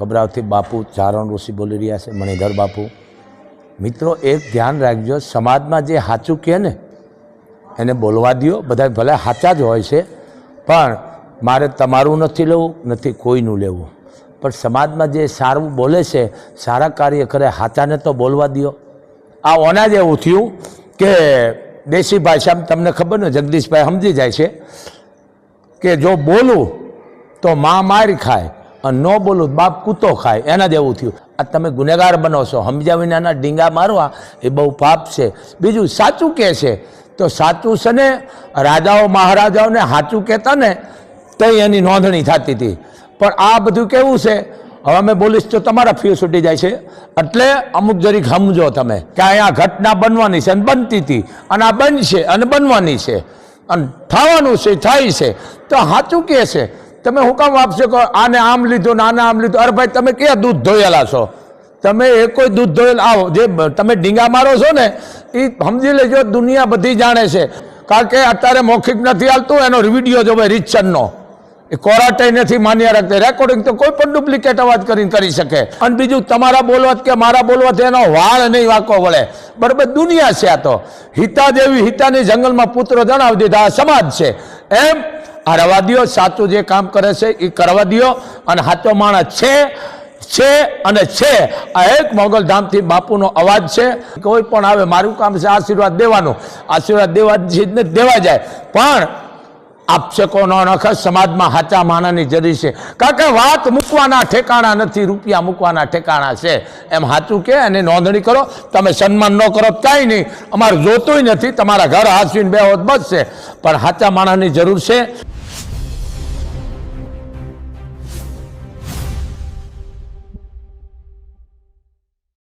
ગભરાવથી બાપુ ચારણ ઋષિ બોલી રહ્યા છે, મણિધર બાપુ. મિત્રો, એક ધ્યાન રાખજો, સમાજમાં જે સાચું કહે ને, એને બોલવા દ્યો. બધા ભલે સાચા જ હોય છે, પણ મારે તમારું નથી લેવું, નથી કોઈનું લેવું. પણ સમાજમાં જે સારું બોલે છે, સારા કાર્ય કરે, સાચાને તો બોલવા દ્યો. આ ઓના જ એવું થયું કે દેશી ભાષામાં તમને ખબર ને, જગદીશભાઈ સમજી જાય છે કે જો બોલું તો માં માર ખાય. ન બોલું બાપ કૂતો ખાય. એના જેવું થયું. આ તમે ગુનેગાર બનો છો. સમજ્યા વિનાના ડીંગા મારવા એ બહુ પાપ છે. બીજું સાચું કહે છે? તો સાચું છે ને, રાજાઓ મહારાજાઓને સાચું કહેતા ને તો એની નોંધણી થતી હતી. પણ આ બધું કેવું છે? હવે અમે બોલીશ તો તમારા ફ્યુ છૂટી જાય છે. એટલે અમુક જરીક સમજો તમે કે અહીંયા ઘટના બનવાની છે અને બનતી હતી. અને આ બનશે અને બનવાની છે. અને થવાનું છે, થાય છે. તો સાચું કહે છે? તમે હું કામ આપશો કહો આને આમ લીધું ને આમ લીધું? અરે ભાઈ, તમે ક્યાં દૂધ ધોયેલા છો? તમે એ કોઈ દૂધ ધોયેલા? આવો, જે તમે ડીંગા મારો છો ને એ સમજી લેજો, દુનિયા બધી જાણે છે. કારણ કે અત્યારે મૌખિક નથી આવતું એનો વીડિયો જો ભાઈ રીચનનો એ કોરાટાઈ નથી માન્ય રાખતે. રેકોર્ડિંગ તો કોઈ પણ ડુપ્લિકેટ અવાજ કરીને કરી શકે. અને બીજું, તમારા બોલવાથી કે મારા બોલવાથી એનો વાળ નહીં વાંકો વળે. બરાબર, દુનિયા છે આ તો. હિતા જેવી હિતાની જંગલમાં પુત્ર જણાવી દીધા, આ સમાજ છે. એમ આ રવા દ્યો સાચું જે કામ કરે છે એ કરવા દ્યો અને સાચો માણસ છે છે અને છે. આ એક મોગલધામથી બાપુનો અવાજ છે. કોઈ પણ આવે, મારું કામ છે આશીર્વાદ દેવાનું. આશીર્વાદ દેવા દેવા જાય. પણ આપશકો નો નખ, સમાજમાં હાચા માનાની જરૂર છે. કારણ કે વાત મૂકવાના ઠેકાણા નથી, રૂપિયા મૂકવાના ઠેકાણા છે. એમ સાચું કે અને નોંધણી કરો, તમે સન્માન ન કરો, કાંઈ નહીં. અમારે જોતુંય નથી, તમારા ઘર હાસવીને બે હોત બસ પણ હાચા માણાની જરૂર છે.